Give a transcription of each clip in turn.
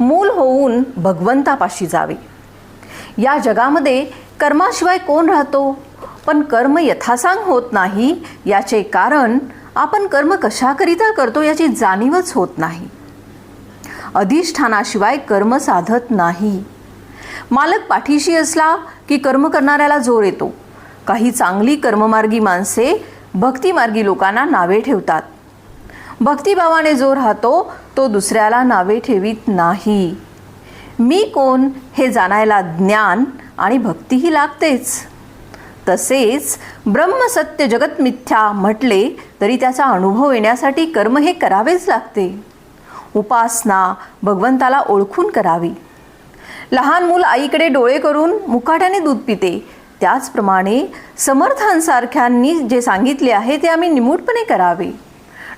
मूल होऊन भगवंतापाशी जावे. या जगामध्ये कर्माशिवाय कोण राहतो? पण कर्म यथासांग होत नाही याचे कारण आपण कर्म कशाकरिता करतो याची जाणीवच होत नाही. अधिष्ठानाशिवाय कर्म साधत नाही. मालक पाठीशी असला की कर्म करणाऱ्याला जोर येतो. काही चांगली कर्ममार्गी माणसे भक्तिमार्गी लोकांना नावे ठेवतात. भक्तिभावाने जो राहतो तो दुसऱ्याला नावे ठेवीत नाही. मी कोण हे जाणायला ज्ञान आणि भक्तीही लागतेच. तसेच ब्रह्मसत्य जगत मिथ्या म्हटले तरी त्याचा अनुभव येण्यासाठी कर्म हे करावेच लागते. उपासना भगवंताला ओळखून करावी. लहान मूल आईकडे डोळे करून मुकाट्याने दूध पिते. त्याचप्रमाणे समर्थांसारख्यांनी जे सांगितले आहे ते आम्ही निमूटपणे करावे.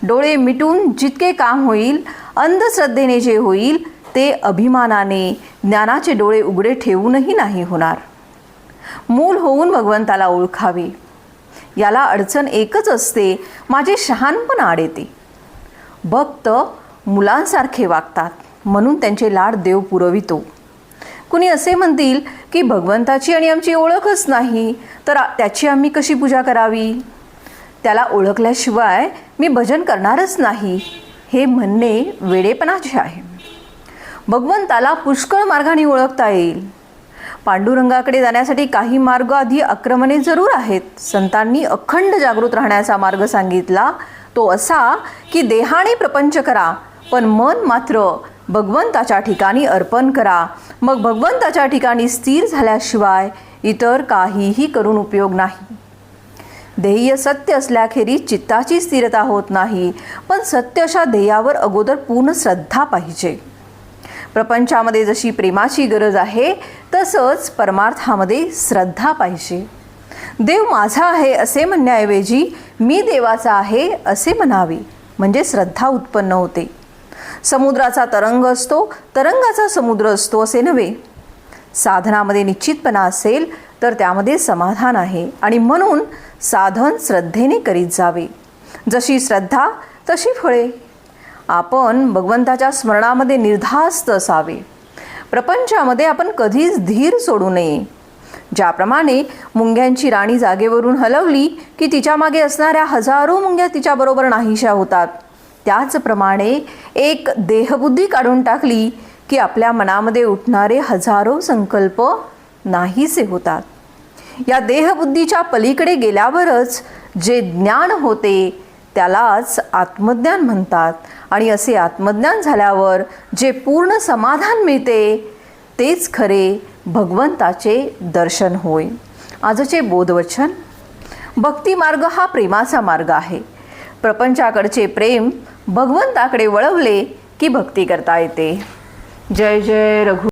डोळे मिटून जितके काम होईल अंधश्रद्धेने जे होईल ते अभिमानाने ज्ञानाचे डोळे उघडे ठेवूनही नाही होणार. मूल होऊन भगवंताला ओळखावे. याला अडचण एकच असते माझे शहाणपण आड येते. भक्त मुलांसारखे वागतात म्हणून त्यांचे लाड देव पुरवितो. कुणी असे म्हणतील की भगवंताची आणि आमची ओळखच नाही तर त्याची आम्ही कशी पूजा करावी? त्याला ओळखल्याशिवाय मी भजन करणारच नाही हे म्हणणे वेडेपणाचे आहे. भगवंताला पुष्कळ मार्गाने ओळखता येईल. पांडुरंगाकडे जाण्यासाठी काही मार्ग आधी आक्रमणे जरूर आहेत. संतांनी अखंड जागृत राहण्याचा मार्ग सांगितला तो असा की देहाने प्रपंच करा पण मन मात्र भगवंताच्या ठिकाणी अर्पण करा. मग भगवंताच्या ठिकाणी स्थिर झाल्याशिवाय इतर काहीही करून उपयोग नाही. ध्येय सत्य असल्याखेरीज चित्ताची स्थिरता होत नाही. पण सत्य अशा ध्येयावर अगोदर पूर्ण श्रद्धा पाहिजे. प्रपंचामध्ये जशी प्रेमाची गरज आहे तसंच परमार्थामध्ये श्रद्धा पाहिजे. देव माझा आहे असे म्हणण्याऐवजी मी देवाचा आहे असे म्हणावे. म्हणजे श्रद्धा उत्पन्न होते. समुद्राचा तरंग असतो तरंगाचा समुद्र असतो असे नव्हे. साधनामध्ये निश्चितपणा असेल तर त्यामध्ये समाधान आहे. आणि म्हणून साधन श्रद्धेने करीत जावे. जशी श्रद्धा तशी फळे. आपण भगवंताच्या स्मरणामध्ये निर्धास्त असावे. प्रपंचामध्ये आपण कधीच धीर सोडू नये. ज्याप्रमाणे मुंग्यांची राणी जागेवरून हलवली की तिच्यामागे असणाऱ्या हजारो मुंग्या तिच्याबरोबर नाहीशा होतात. त्याचप्रमाणे एक देहबुद्धी काढून टाकली की आपल्या मनामध्ये उठणारे हजारो संकल्प नाहीसे होतात. या देहबुद्धीच्या पलीकडे गेल्यावरच जे ज्ञान होते त्यालाच आत्मज्ञान म्हणतात. आणि असे आत्मज्ञान झाल्यावर जे पूर्ण समाधान मिळते तेच खरे भगवंताचे दर्शन होय. आजचे बोधवचन भक्ती मार्ग हा प्रेमाचा मार्ग आहे. प्रपंचाकडचे प्रेम भगवंताकडे वळवले की भक्ती करता येते. जय जय रघु